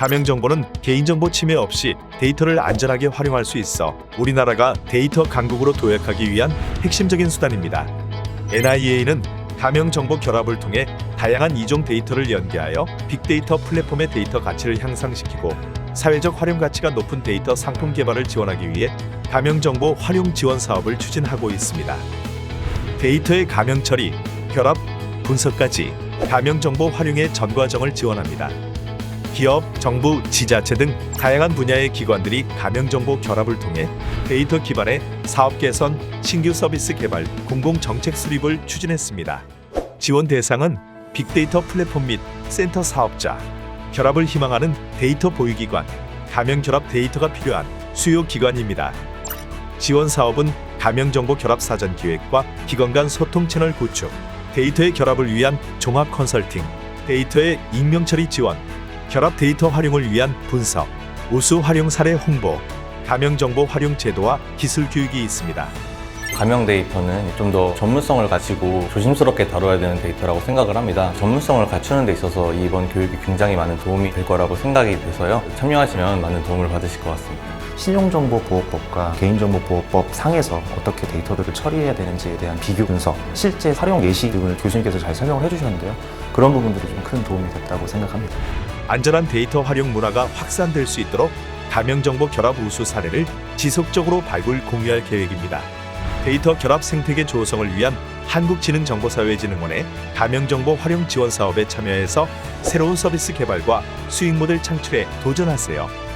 가명 정보는 개인정보 침해 없이 데이터를 안전하게 활용할 수 있어 우리나라가 데이터 강국으로 도약하기 위한 핵심적인 수단입니다. NIA는 가명 정보 결합을 통해 다양한 이종 데이터를 연계하여 빅데이터 플랫폼의 데이터 가치를 향상시키고 사회적 활용 가치가 높은 데이터 상품 개발을 지원하기 위해 가명 정보 활용 지원 사업을 추진하고 있습니다. 데이터의 가명 처리, 결합, 분석까지 가명 정보 활용의 전 과정을 지원합니다. 기업, 정부, 지자체 등 다양한 분야의 기관들이 가명 정보 결합을 통해 데이터 기반의 사업 개선, 신규 서비스 개발, 공공 정책 수립을 추진했습니다. 지원 대상은 빅데이터 플랫폼 및 센터 사업자, 결합을 희망하는 데이터 보유기관, 가명 결합 데이터가 필요한 수요 기관입니다. 지원 사업은 가명 정보 결합 사전 기획과 기관 간 소통 채널 구축, 데이터의 결합을 위한 종합 컨설팅, 데이터의 익명 처리 지원, 결합 데이터 활용을 위한 분석, 우수 활용 사례 홍보, 가명 정보 활용 제도와 기술 교육이 있습니다. 가명 데이터는 좀 더 전문성을 가지고 조심스럽게 다뤄야 되는 데이터라고 생각을 합니다. 전문성을 갖추는 데 있어서 이번 교육이 굉장히 많은 도움이 될 거라고 생각이 돼서요. 참여하시면 많은 도움을 받으실 것 같습니다. 신용정보보호법과 개인정보보호법 상에서 어떻게 데이터들을 처리해야 되는지에 대한 비교 분석, 실제 활용 예시 등을 교수님께서 잘 설명을 해주셨는데요. 그런 부분들이 좀 큰 도움이 됐다고 생각합니다. 안전한 데이터 활용 문화가 확산될 수 있도록 가명 정보 결합 우수 사례를 지속적으로 발굴 공유할 계획입니다. 데이터 결합 생태계 조성을 위한 한국지능정보사회진흥원의 가명 정보 활용 지원 사업에 참여해서 새로운 서비스 개발과 수익 모델 창출에 도전하세요.